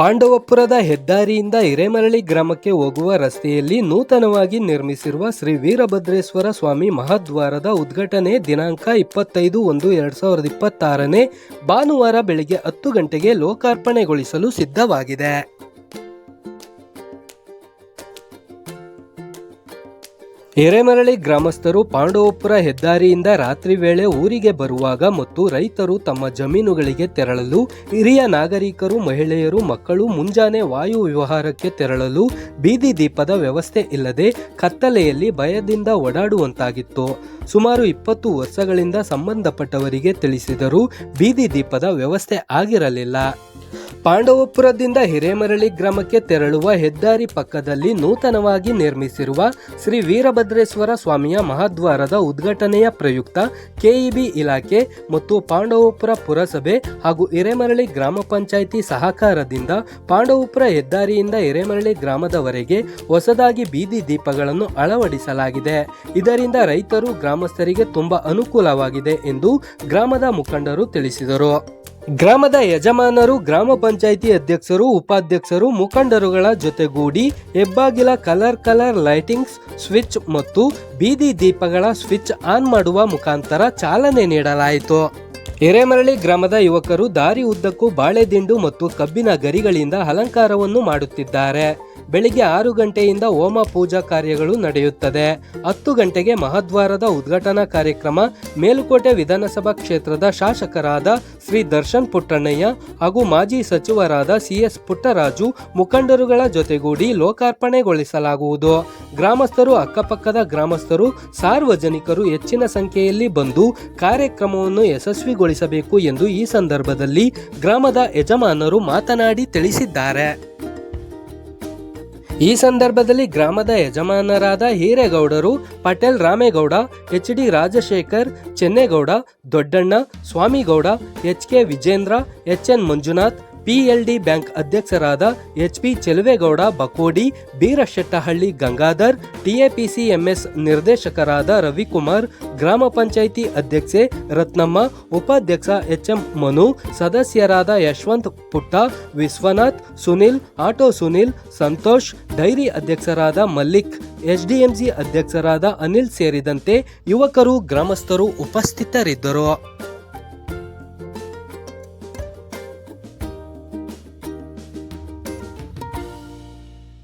ಪಾಂಡವಪುರದ ಹೆದ್ದಾರಿಯಿಂದ ಹಿರೇಮರಳಿ ಗ್ರಾಮಕ್ಕೆ ಹೋಗುವ ರಸ್ತೆಯಲ್ಲಿ ನೂತನವಾಗಿ ನಿರ್ಮಿಸಿರುವ ಶ್ರೀ ವೀರಭದ್ರೇಶ್ವರ ಸ್ವಾಮಿ ಮಹಾದ್ವಾರದ ಉದ್ಘಾಟನೆ ದಿನಾಂಕ ಇಪ್ಪತ್ತೈದು ಒಂದು ಎರಡ್ ಸಾವಿರದ ಇಪ್ಪತ್ತಾರನೇ ಭಾನುವಾರ ಬೆಳಿಗ್ಗೆ ಹತ್ತು ಗಂಟೆಗೆ ಲೋಕಾರ್ಪಣೆಗೊಳಿಸಲು ಸಿದ್ಧವಾಗಿದೆ. ಹಿರೇಮರಳಿ ಗ್ರಾಮಸ್ಥರು ಪಾಂಡವಪುರ ಹೆದ್ದಾರಿಯಿಂದ ರಾತ್ರಿ ವೇಳೆ ಊರಿಗೆ ಬರುವಾಗ ಮತ್ತು ರೈತರು ತಮ್ಮ ಜಮೀನುಗಳಿಗೆ ತೆರಳಲು, ಹಿರಿಯ ನಾಗರಿಕರು, ಮಹಿಳೆಯರು, ಮಕ್ಕಳು ಮುಂಜಾನೆ ವಾಯು ವಿಹಾರಕ್ಕೆ ತೆರಳಲು ಬೀದಿ ದೀಪದ ವ್ಯವಸ್ಥೆ ಇಲ್ಲದೆ ಕತ್ತಲೆಯಲ್ಲಿ ಭಯದಿಂದ ಓಡಾಡುವಂತಾಗಿತ್ತು. ಸುಮಾರು ಇಪ್ಪತ್ತು ವರ್ಷಗಳಿಂದ ಸಂಬಂಧಪಟ್ಟವರಿಗೆ ತಿಳಿಸಿದರೂ ಬೀದಿ ದೀಪದ ವ್ಯವಸ್ಥೆ ಆಗಿರಲಿಲ್ಲ. ಪಾಂಡವಪುರದಿಂದ ಹಿರೇಮರಳಿ ಗ್ರಾಮಕ್ಕೆ ತೆರಳುವ ಹೆದ್ದಾರಿ ಪಕ್ಕದಲ್ಲಿ ನೂತನವಾಗಿ ನಿರ್ಮಿಸಿರುವ ಶ್ರೀ ವೀರಭದ್ರೇಶ್ವರ ಸ್ವಾಮಿಯ ಮಹಾದ್ವಾರದ ಉದ್ಘಾಟನೆಯ ಪ್ರಯುಕ್ತ ಕೆಇಬಿ ಇಲಾಖೆ ಮತ್ತು ಪಾಂಡವಪುರ ಪುರಸಭೆ ಹಾಗೂ ಹಿರೇಮರಳಿ ಗ್ರಾಮ ಪಂಚಾಯಿತಿ ಸಹಕಾರದಿಂದ ಪಾಂಡವಪುರ ಹೆದ್ದಾರಿಯಿಂದ ಹಿರೇಮರಳಿ ಗ್ರಾಮದವರೆಗೆ ಹೊಸದಾಗಿ ಬೀದಿ ದೀಪಗಳನ್ನು ಅಳವಡಿಸಲಾಗಿದೆ. ಇದರಿಂದ ರೈತರು ಗ್ರಾಮಸ್ಥರಿಗೆ ತುಂಬಾ ಅನುಕೂಲವಾಗಿದೆ ಎಂದು ಗ್ರಾಮದ ಮುಖಂಡರು ತಿಳಿಸಿದರು. ಗ್ರಾಮದ ಯಜಮಾನರು, ಗ್ರಾಮ ಪಂಚಾಯಿತಿ ಅಧ್ಯಕ್ಷರು, ಉಪಾಧ್ಯಕ್ಷರು, ಮುಖಂಡರುಗಳ ಜೊತೆಗೂಡಿ ಹೆಬ್ಬಾಗಿಲ ಕಲರ್ ಕಲರ್ ಲೈಟಿಂಗ್ಸ್, ಸ್ವಿಚ್ ಮತ್ತು ಬೀದಿ ದೀಪಗಳ ಸ್ವಿಚ್ ಆನ್ ಮಾಡುವ ಮುಖಾಂತರ ಚಾಲನೆ ನೀಡಲಾಯಿತು. ಎರೆಮರಳಿ ಗ್ರಾಮದ ಯುವಕರು ದಾರಿ ಉದ್ದಕ್ಕೂ ಬಾಳೆದಿಂಡು ಮತ್ತು ಕಬ್ಬಿನ ಗರಿಗಳಿಂದ ಅಲಂಕಾರವನ್ನು ಮಾಡುತ್ತಿದ್ದಾರೆ. ಬೆಳಿಗ್ಗೆ ಆರು ಗಂಟೆಯಿಂದ ಹೋಮ ಪೂಜಾ ಕಾರ್ಯಗಳು ನಡೆಯುತ್ತದೆ. ಹತ್ತು ಗಂಟೆಗೆ ಮಹಾದ್ವಾರದ ಉದ್ಘಾಟನಾ ಕಾರ್ಯಕ್ರಮ ಮೇಲುಕೋಟೆ ವಿಧಾನಸಭಾ ಕ್ಷೇತ್ರದ ಶಾಸಕರಾದ ಶ್ರೀ ದರ್ಶನ್ ಪುಟ್ಟಣ್ಣಯ್ಯ ಹಾಗೂ ಮಾಜಿ ಸಚಿವರಾದ ಸಿಎಸ್ ಪುಟ್ಟರಾಜು ಮುಖಂಡರುಗಳ ಜೊತೆಗೂಡಿ ಲೋಕಾರ್ಪಣೆಗೊಳಿಸಲಾಗುವುದು. ಗ್ರಾಮಸ್ಥರು, ಅಕ್ಕಪಕ್ಕದ ಗ್ರಾಮಸ್ಥರು, ಸಾರ್ವಜನಿಕರು ಹೆಚ್ಚಿನ ಸಂಖ್ಯೆಯಲ್ಲಿ ಬಂದು ಕಾರ್ಯಕ್ರಮವನ್ನು ಯಶಸ್ವಿಗೊಳಿಸಬೇಕು ಎಂದು ಈ ಸಂದರ್ಭದಲ್ಲಿ ಗ್ರಾಮದ ಯಜಮಾನರು ಮಾತನಾಡಿ ತಿಳಿಸಿದ್ದಾರೆ. ಈ ಸಂದರ್ಭದಲ್ಲಿ ಗ್ರಾಮದ ಯಜಮಾನರಾದ ಹಿರೇಗೌಡರು, Patel Ramegowda H D Rajashekar, Channegowda, Doddanna, Swamygowda, H K Vijendra, H N Manjunath PLD bank ಅಧ್ಯಕ್ಷರಾದ H P Cheluvegowda, Bakodi, Beerashettahalli Gangadhar, TAPC MS ನಿರ್ದೇಶಕರಾದ ರವಿಕುಮಾರ್, ಗ್ರಾಮ ಪಂಚಾಯಿತಿ ಅಧ್ಯಕ್ಷೆ ರತ್ನಮ್ಮ, ಉಪಾಧ್ಯಕ್ಷ ಎಚ್ ಎಂ ಮನು, ಸದಸ್ಯರಾದ ಯಶವಂತ್ ಪುಟ್ಟ, ವಿಶ್ವನಾಥ್, ಸುನಿಲ್, ಆಟೋ ಸುನಿಲ್, ಸಂತೋಷ್, ಡೈರಿ ಅಧ್ಯಕ್ಷರಾದ ಮಲ್ಲಿಕ್, ಎಚ್ಡಿಎಂಸಿ ಅಧ್ಯಕ್ಷರಾದ ಅನಿಲ್ ಸೇರಿದಂತೆ ಯುವಕರು, ಗ್ರಾಮಸ್ಥರು ಉಪಸ್ಥಿತರಿದ್ದರು.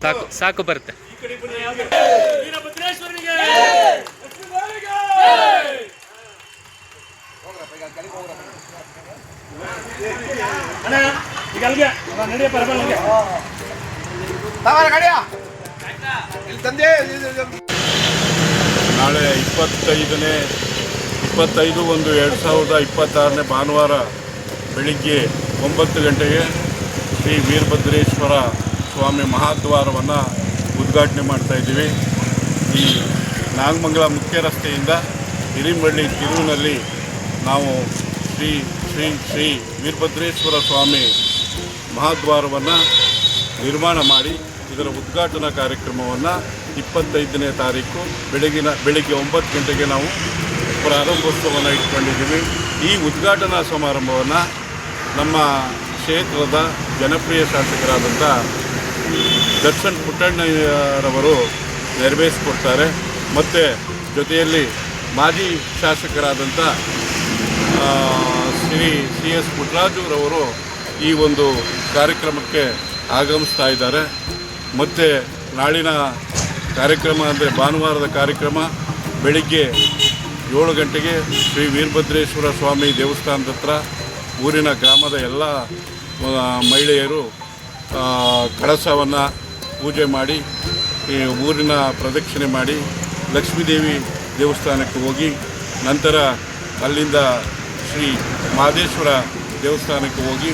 ಸಾಕು ಸಾಕು ಬರುತ್ತೆ. ವೀರಭದ್ರೇಶ್ವರನಿಗೆ ಅಣ್ಣ ಈಗ ಅಲ್ಲಿಗೆ ನಡೆಯಪ್ಪ ರಬಲ್ ಅಲ್ಲಿಗೆ ತಗೋರ ಗಾಡಿಯ ಇಲ್ಲಿ ತಂದೆ ನಾಳೆ ಇಪ್ಪತ್ತೈದನೇ ಇಪ್ಪತ್ತೈದು ಒಂದು ಎರಡು ಸಾವಿರದ ಇಪ್ಪತ್ತಾರನೇ ಭಾನುವಾರ ಬೆಳಿಗ್ಗೆ ಒಂಬತ್ತು ಗಂಟೆಗೆ ಶ್ರೀ ವೀರಭದ್ರೇಶ್ವರ ಸ್ವಾಮಿ ಮಹಾದ್ವಾರವನ್ನು ಉದ್ಘಾಟನೆ ಮಾಡ್ತಾ ಇದ್ದೀವಿ. ಈ ನಾಗಮಂಗಲ ಮುಖ್ಯ ರಸ್ತೆಯಿಂದ ಹಿರಿಮಳ್ಳಿ ತಿರುವಿನಲ್ಲಿ ನಾವು ಶ್ರೀ ಶ್ರೀ ಶ್ರೀ ವೀರಭದ್ರೇಶ್ವರ ಸ್ವಾಮಿ ಮಹಾದ್ವಾರವನ್ನು ನಿರ್ಮಾಣ ಮಾಡಿ ಇದರ ಉದ್ಘಾಟನಾ ಕಾರ್ಯಕ್ರಮವನ್ನು ಇಪ್ಪತ್ತೈದನೇ ತಾರೀಕು ಬೆಳಗಿನ, ಬೆಳಗ್ಗೆ ಒಂಬತ್ತು ಗಂಟೆಗೆ ನಾವು ಪ್ರಾರಂಭೋತ್ಸವವನ್ನು ಇಟ್ಕೊಂಡಿದ್ದೀವಿ. ಈ ಉದ್ಘಾಟನಾ ಸಮಾರಂಭವನ್ನು ನಮ್ಮ ಕ್ಷೇತ್ರದ ಜನಪ್ರಿಯ ಶಾಸಕರಾದಂಥ ದರ್ಶನ್ ಪುಟ್ಟಣ್ಣಯ್ಯರವರು ನೆರವೇರಿಸಿಕೊಡ್ತಾರೆ. ಮತ್ತು ಜೊತೆಯಲ್ಲಿ ಮಾಜಿ ಶಾಸಕರಾದಂಥ ಶ್ರೀ ಸಿ ಎಸ್ ಪುಟ್ಟರಾಜುರವರು ಈ ಒಂದು ಕಾರ್ಯಕ್ರಮಕ್ಕೆ ಆಗಮಿಸ್ತಾ ಇದ್ದಾರೆ. ಮತ್ತು ನಾಳಿನ ಕಾರ್ಯಕ್ರಮ ಅಂದರೆ ಭಾನುವಾರದ ಕಾರ್ಯಕ್ರಮ ಬೆಳಿಗ್ಗೆ ಏಳು ಗಂಟೆಗೆ ಶ್ರೀ ವೀರಭದ್ರೇಶ್ವರ ಸ್ವಾಮಿ ದೇವಸ್ಥಾನದ ಹತ್ರ ಊರಿನ ಗ್ರಾಮದ ಎಲ್ಲ ಮಹಿಳೆಯರು ಕಳಸವನ್ನು ಪೂಜೆ ಮಾಡಿ, ಈ ಊರಿನ ಪ್ರದಕ್ಷಿಣೆ ಮಾಡಿ ಲಕ್ಷ್ಮೀದೇವಿ ದೇವಸ್ಥಾನಕ್ಕೆ ಹೋಗಿ, ನಂತರ ಅಲ್ಲಿಂದ ಶ್ರೀ ಮಹದೇಶ್ವರ ದೇವಸ್ಥಾನಕ್ಕೆ ಹೋಗಿ,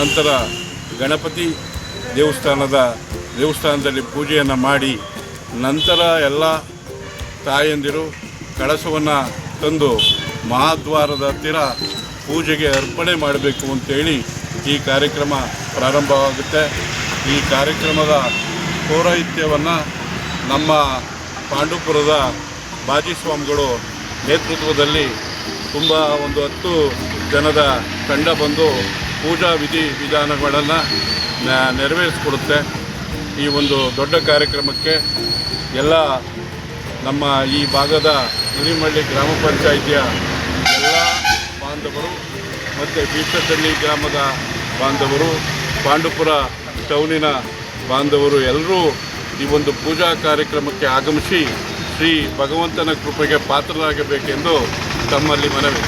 ನಂತರ ಗಣಪತಿ ದೇವಸ್ಥಾನದ ದೇವಸ್ಥಾನದಲ್ಲಿ ಪೂಜೆಯನ್ನು ಮಾಡಿ, ನಂತರ ಎಲ್ಲ ತಾಯಂದಿರು ಕಳಸವನ್ನು ತಂದು ಮಹಾದ್ವಾರದ ಹತ್ತಿರ ಪೂಜೆಗೆ ಅರ್ಪಣೆ ಮಾಡಬೇಕು ಅಂತೇಳಿ ಈ ಕಾರ್ಯಕ್ರಮ ಪ್ರಾರಂಭವಾಗುತ್ತೆ. ಈ ಕಾರ್ಯಕ್ರಮದ ಪೌರಾಹಿತ್ಯವನ್ನು ನಮ್ಮ ಪಾಂಡುಪುರದ ಬಾಜಿ ಸ್ವಾಮಿಗಳು ನೇತೃತ್ವದಲ್ಲಿ ತುಂಬ ಒಂದು ಹತ್ತು ಜನದ ತಂಡ ಬಂದು ಪೂಜಾ ವಿಧಿ ವಿಧಾನಗಳನ್ನು ನೆರವೇರಿಸಿಕೊಡುತ್ತೆ. ಈ ಒಂದು ದೊಡ್ಡ ಕಾರ್ಯಕ್ರಮಕ್ಕೆ ಎಲ್ಲ ನಮ್ಮ ಈ ಭಾಗದ ಹಿರಿಮಳ್ಳಿ ಗ್ರಾಮ ಪಂಚಾಯಿತಿಯ ಎಲ್ಲ ಬಾಂಧವರು ಮತ್ತು ಬೀಚತಳ್ಳಿ ಗ್ರಾಮದ ಬಾಂಧವರು ಪಾಂಡುಪುರ ಟೌನಿನ ಬಾಂಧವರು ಎಲ್ಲರೂ ಈ ಒಂದು ಪೂಜಾ ಕಾರ್ಯಕ್ರಮಕ್ಕೆ ಆಗಮಿಸಿ ಶ್ರೀ ಭಗವಂತನ ಕೃಪೆಗೆ ಪಾತ್ರರಾಗಬೇಕೆಂದು ತಮ್ಮಲ್ಲಿ ಮನವಿ.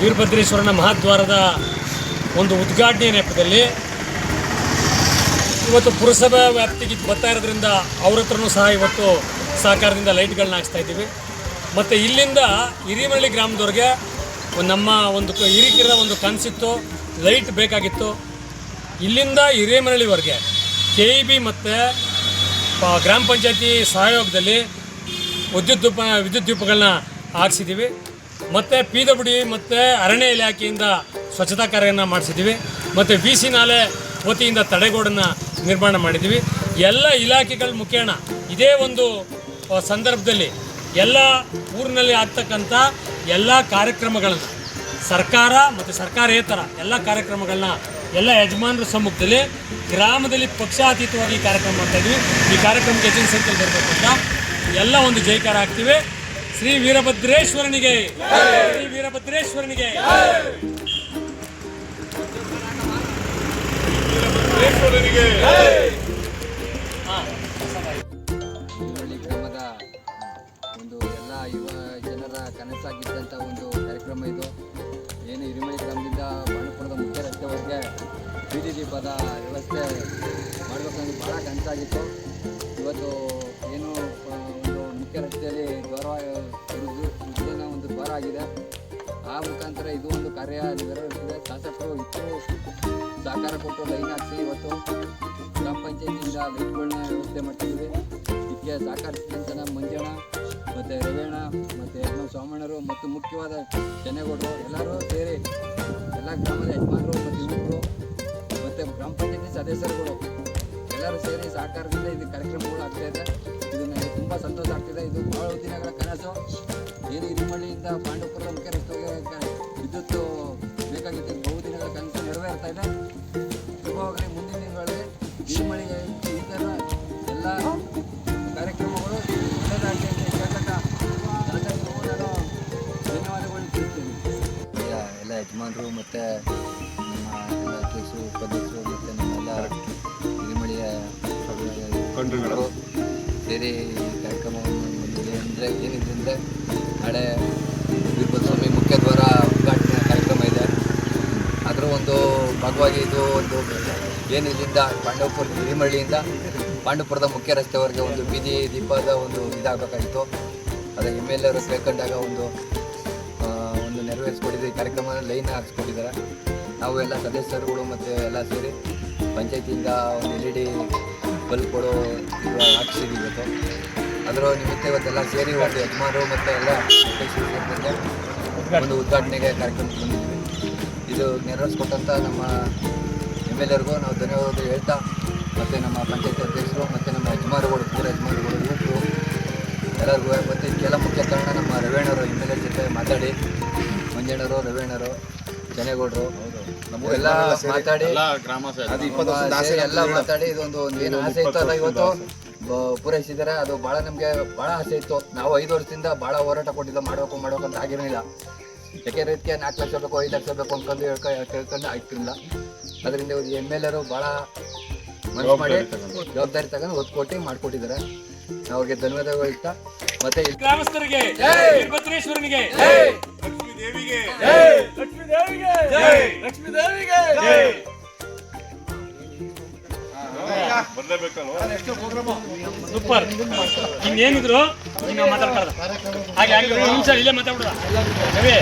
ವೀರಭದ್ರೇಶ್ವರನ ಮಹಾದ್ವಾರದ ಒಂದು ಉದ್ಘಾಟನೆ ನೆಪದಲ್ಲಿ ಇವತ್ತು ಪುರಸಭಾ ವ್ಯಾಪ್ತಿಗೆ ಬರ್ತಾ ಇರೋದ್ರಿಂದ ಅವ್ರ ಹತ್ರನೂ ಸಹ ಇವತ್ತು ಸಹಕಾರದಿಂದ ಲೈಟ್ಗಳನ್ನ ಹಾಕ್ಸ್ತಾ ಇದ್ದೀವಿ. ಮತ್ತು ಇಲ್ಲಿಂದ ಹಿರಿಮಳ್ಳಿ ಗ್ರಾಮದವ್ರಿಗೆ ನಮ್ಮ ಒಂದು ಹಿರಿಕಿರ ಒಂದು ಕನಸಿತ್ತು, ಲೈಟ್ ಬೇಕಾಗಿತ್ತು. ಇಲ್ಲಿಂದ ಹಿರೇಮರಳಿವರೆಗೆ ಕೆ ಇ ಬಿ ಮತ್ತು ಗ್ರಾಮ ಪಂಚಾಯತಿ ಸಹಯೋಗದಲ್ಲಿ ವಿದ್ಯುತ್ ದೀಪ, ವಿದ್ಯುತ್ ದೀಪಗಳನ್ನ ಹಾಕ್ಸಿದ್ದೀವಿ ಮತ್ತು ಪಿ ಡಬ್ಲ್ಯೂ ಡಿ ಮತ್ತು ಅರಣ್ಯ ಇಲಾಖೆಯಿಂದ ಸ್ವಚ್ಛತಾ ಕಾರ್ಯವನ್ನು ಮಾಡಿಸಿದ್ದೀವಿ. ಮತ್ತು ವಿ ಸಿ ನಾಲೆ ವತಿಯಿಂದ ತಡೆಗೋಡನ್ನು ನಿರ್ಮಾಣ ಮಾಡಿದ್ದೀವಿ. ಎಲ್ಲ ಇಲಾಖೆಗಳ ಮುಖೇಣ ಇದೇ ಒಂದು ಸಂದರ್ಭದಲ್ಲಿ ಎಲ್ಲ ಊರಿನಲ್ಲಿ ಆಗ್ತಕ್ಕಂಥ ಎಲ್ಲ ಕಾರ್ಯಕ್ರಮಗಳನ್ನು ಸರ್ಕಾರ ಮತ್ತು ಸರ್ಕಾರೇತರ ಎಲ್ಲ ಕಾರ್ಯಕ್ರಮಗಳನ್ನ ಎಲ್ಲ ಯಜಮಾನರ ಸಮ್ಮುಖದಲ್ಲಿ ಗ್ರಾಮದಲ್ಲಿ ಪಕ್ಷಾತೀತವಾಗಿ ಈ ಕಾರ್ಯಕ್ರಮ ಮಾಡ್ತಾ ಇದ್ವಿ. ಈ ಕಾರ್ಯಕ್ರಮಕ್ಕೆ ಹೆಚ್ಚಿನ ಸಂಖ್ಯೆಯಲ್ಲಿ ಬರಬೇಕು ಅಂತ ಎಲ್ಲ ಒಂದು ಜೈಕಾರ ಆಗ್ತೀವಿ. ಶ್ರೀ ವೀರಭದ್ರೇಶ್ವರನಿಗೆ. ಶ್ರೀ ವೀರಭದ್ರೇಶ್ವರನಿಗೆ. ಗ್ರಾಮದ ಒಂದು ಎಲ್ಲ ಯುವ ಜನರ ಕನಸಾಗಿದ್ದಂಥ ಒಂದು ಕಾರ್ಯಕ್ರಮ ಇದು. ಏನು ಹಿರಿಮಳ್ಳಿ ಬೀದಿ ದೀಪದ ವ್ಯವಸ್ಥೆ ಮಾಡಬೇಕಂದ್ರೆ ಭಾಳ ಕನಸಾಗಿತ್ತು. ಇವತ್ತು ಏನು ಒಂದು ಮುಖ್ಯ ರಸ್ತೆಯಲ್ಲಿ ದ್ವಾರ ಉದ್ದಿನ ಒಂದು ದ್ವಾರ ಆಗಿದೆ. ಆ ಮುಖಾಂತರ ಇದು ಒಂದು ಕಾರ್ಯ ನೆರವೇರಿಸಿದೆ. ಶಾಸಕರು ಇತ್ತು ಸಹಕಾರ ಕೊಟ್ಟು ಲೈನ್ ಹಾಕಿಸಿ ಇವತ್ತು ಗ್ರಾಮ ಪಂಚಾಯತಿಯಿಂದ ಲೈಟ್ಗಳನ್ನ ವ್ಯವಸ್ಥೆ ಮಾಡ್ತಿದ್ದೀವಿ. ಇದಕ್ಕೆ ಸಹಕರಿಸಿದಂಥ ಮಂಜಣ್ಣ, ಮತ್ತು ರವೇಣ, ಮತ್ತು ಎಂ ಸೋಮಣ್ಣರು, ಮತ್ತು ಮುಖ್ಯವಾದ ಜನೆಗೌಡರು ಎಲ್ಲರೂ ಸೇರಿ ಎಲ್ಲ ಗ್ರಾಮದ ಯಜಮಾನರು ಮತ್ತು ಮತ್ತು ಗ್ರಾಮ ಪಂಚಾಯತಿ ಸದಸ್ಯರುಗಳು ಎಲ್ಲರೂ ಸೇರಿ ಸಹಕಾರದಿಂದ ಇದು ಕಾರ್ಯಕ್ರಮಗಳು ಆಗ್ತಾ ಇದೆ. ಇದು ನನಗೆ ತುಂಬ ಸಂತೋಷ ಆಗ್ತಿದೆ. ಇದು ಭಾಳ ದಿನಗಳ ಕನಸು. ಏನು ಇರಿಮಳ್ಳಿಯಿಂದ ಪಾಂಡವಪುರ ಮುಖ್ಯ ರಸ್ತೆಗೆ ವಿದ್ಯುತ್ ಬೇಕಾಗಿತ್ತು. ಇದು ಬಹು ದಿನಗಳ ಕನಸು ನೆರವೇರ್ತಾ ಇದೆ. ಶುಭವಾಗಲಿ. ಮುಂದಿನ ದಿನಗಳಲ್ಲಿ ಇರಿಮಳಿಗೆ ಈ ಥರ ಎಲ್ಲ ಕಾರ್ಯಕ್ರಮಗಳು ಒಳ್ಳೆಯದಾಗಲಿ ಅಂತ ಧನ್ಯವಾದಗಳು ತಿಳಿಸ್ತೀನಿ. ಎಲ್ಲ ಯಜಮಾನರು ಮತ್ತು ಸೇರಿ ಕಾರ್ಯಕ್ರಮವನ್ನು ಬಂದಿದೆ ಅಂದರೆ ಏನಿದೆ ಅಂದರೆ ನಾಳೆ ವೀರಭದ್ರ ಸ್ವಾಮಿ ಮುಖ್ಯ ದ್ವಾರ ಉದ್ಘಾಟನೆ ಕಾರ್ಯಕ್ರಮ ಇದೆ. ಅದರ ಒಂದು ಭಾಗವಾಗಿ ಇದು ಒಂದು ಏನು ಇಲ್ಲಿಂದ ಪಾಂಡವಪುರ ಹಿರಿಮಳ್ಳಿಯಿಂದ ಪಾಂಡವಪುರದ ಮುಖ್ಯ ರಸ್ತೆವರೆಗೆ ಒಂದು ಬೀದಿ ದೀಪದ ಒಂದು ಇದಾಗಬೇಕಾಗಿತ್ತು. ಅದೇ ಎಂ ಎಲ್ ಅವರು ಕೇಳ್ಕೊಂಡಾಗ ಒಂದು ಒಂದು ನೆರವೇರಿಸ್ಕೊಟ್ಟಿದ್ದೀವಿ ಈ ಕಾರ್ಯಕ್ರಮ ಲೈನ್ ಹಾಕ್ಸ್ಕೊಟ್ಟಿದ್ದಾರೆ ನಾವು ಎಲ್ಲ ಸದಸ್ಯರುಗಳು ಮತ್ತು ಎಲ್ಲ ಸೇರಿ ಪಂಚಾಯತಿಯಿಂದ ಒಂದು ಎಲ್ ಇ ಡಿ ಬಲ್ಬ್ ಕೊಡೋ ಆಕ್ಷನ್ ಇವತ್ತು. ಅದರ ನಿಮಿತ್ತ ಇವತ್ತೆಲ್ಲ ಸೇರಿ ಒಂದು ಯಜಮಾನರು ಮತ್ತು ಎಲ್ಲ ಒಂದು ಉದ್ಘಾಟನೆಗೆ ಕಾರ್ಯಕ್ರಮಕ್ಕೆ ಬಂದಿದ್ವಿ. ಇದು ನೆರವೇರಿಸ್ಕೊಟ್ಟಂಥ ನಮ್ಮ ಎಂ ಎಲ್ ಎರ್ಗೂ ನಾವು ಧನ್ಯವಾದ ಹೇಳ್ತಾ, ಮತ್ತು ನಮ್ಮ ಪಂಚಾಯತಿ ಅಧ್ಯಕ್ಷರು ಮತ್ತು ನಮ್ಮ ಯಜಮಾನರುಗಳು ಪೂರ ಯಜಮಾನರುಗಳು ಎಲ್ಲರಿಗೂ ಮತ್ತು ಕೆಲ ಮುಖ್ಯ ಕಾರಣ ನಮ್ಮ ರವೇಣರು ಎಂ ಎಲ್ ಎ ಜೊತೆ ಮಾತಾಡಿ, ಮಂಜಣ್ಣರು, ರವೇಣರು, ಜನೇಗೌಡರು ಎಲ್ಲ ಮಾತಾಡಿ. ಎಲ್ಲ ಗ್ರಾಮ ಅದು ಇಪ್ಪತ್ತು ವರ್ಷದ ಆಸೆ ಎಲ್ಲ ಮಾತಾಡಿ ಇದೊಂದು ಒಂದು ಏನು ಆಸೆ ಇತ್ತು ಅಲ್ಲ ಇವತ್ತು? ಪೂರೈಸಿದ್ದಾರೆ ಅದು ಭಾಳ ನಮಗೆ ಭಾಳ ಆಸೆ ಇತ್ತು. ನಾವು ಐದು ವರ್ಷದಿಂದ ಭಾಳ ಹೋರಾಟ ಕೊಟ್ಟಿದ್ದ ಮಾಡಬೇಕು ಮಾಡಬೇಕು ಅಂತ ಆಗಿರಲಿಲ್ಲ. ಯಾಕೆಂದ್ರೆ ಇದಕ್ಕೆ ನಾಲ್ಕು ಲಕ್ಷ ಬೇಕು ಐದು ಲಕ್ಷ ಬೇಕು ಅನ್ಕೊಂಡು ಹೇಳ್ಕೊಂಡು ಕೇಳ್ಕೊಂಡು ಆಗ್ತಿರಲಿಲ್ಲ. ಅದರಿಂದ ಇವ್ರು ಎಂ ಎಲ್ ಎರು ಭಾಳ ಮನಸ್ಸು ಮಾಡಿ ಜವಾಬ್ದಾರಿ ತಗೊಂಡು. ಒತ್ತು ಕೊಟ್ಟು ಮಾಡಿಕೊಟ್ಟಿದ್ದಾರೆ. ಅವ್ರಿಗೆ ಧನ್ಯವಾದಗಳು ಇಷ್ಟ ಮತ್ತೆ ಗ್ರಾಮಸ್ಥರಿಗೆ ವೀರಭದ್ರೇಶ್ವರನಿಗೆ ಸೂಪರ್. ಇನ್ನೇನಿದ್ರು ಇನ್ನು ಮಾತಾಡ್ಬಾರ್ದು. ಹಾಗೆ ಹಾಗೆ ಒಂದು ನಿಮಿಷ ಇಲ್ಲೇ ಮಾತಾಡ್ಬಿಡ. ರವಿ.